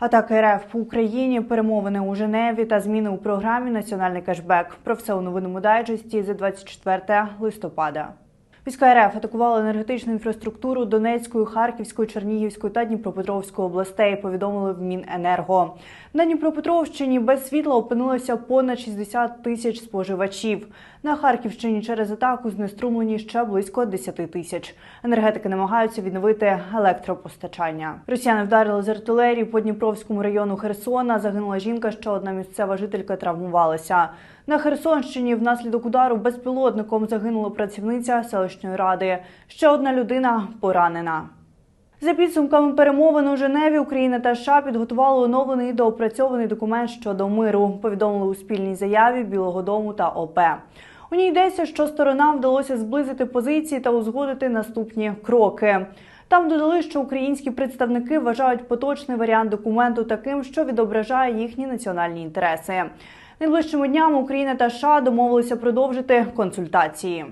Атаки РФ по Україні, перемовини у Женеві та зміни у програмі Національний кешбек. Про все у новинному дайджесті за 24 листопада. Війська РФ атакували енергетичну інфраструктуру Донецької, Харківської, Чернігівської та Дніпропетровської областей. Повідомили в Міненерго. На Дніпропетровщині без світла опинилося понад 60 тисяч споживачів. На Харківщині через атаку знеструмлені ще близько 10 тисяч. Енергетики намагаються відновити електропостачання. Росіяни вдарили з артилерії по Дніпровському району Херсона. Загинула жінка, ще одна місцева жителька травмувалася. На Херсонщині внаслідок удару безпілотником загинула працівниця селищної ради. Ще одна людина поранена. За підсумками перемовин у Женеві Україна та США підготували оновлений і доопрацьований документ щодо миру. Повідомили у спільній заяві Білого Дому та ОП. У ній йдеться, що сторонам вдалося зблизити позиції та узгодити наступні кроки. Там додали, що українські представники вважають поточний варіант документу таким, що відображає їхні національні інтереси. Найближчими днями Україна та США домовилися продовжити консультації.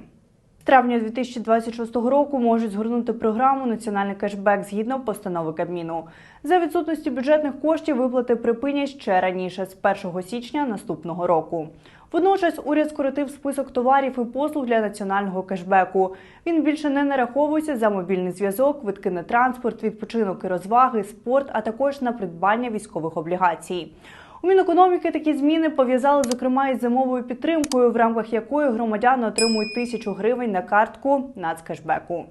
Травня 2026 року можуть згорнути програму Національний кешбек згідно постанови Кабміну. За відсутності бюджетних коштів виплати припинять ще раніше, з 1 січня наступного року. Водночас уряд скоротив список товарів і послуг для національного кешбеку. Він більше не нараховується за мобільний зв'язок, квитки на транспорт, відпочинок і розваги, спорт, а також на придбання військових облігацій. У Мінекономіки такі зміни пов'язали зокрема із зимовою підтримкою, в рамках якої громадяни отримують тисячу гривень на картку нацкешбеку.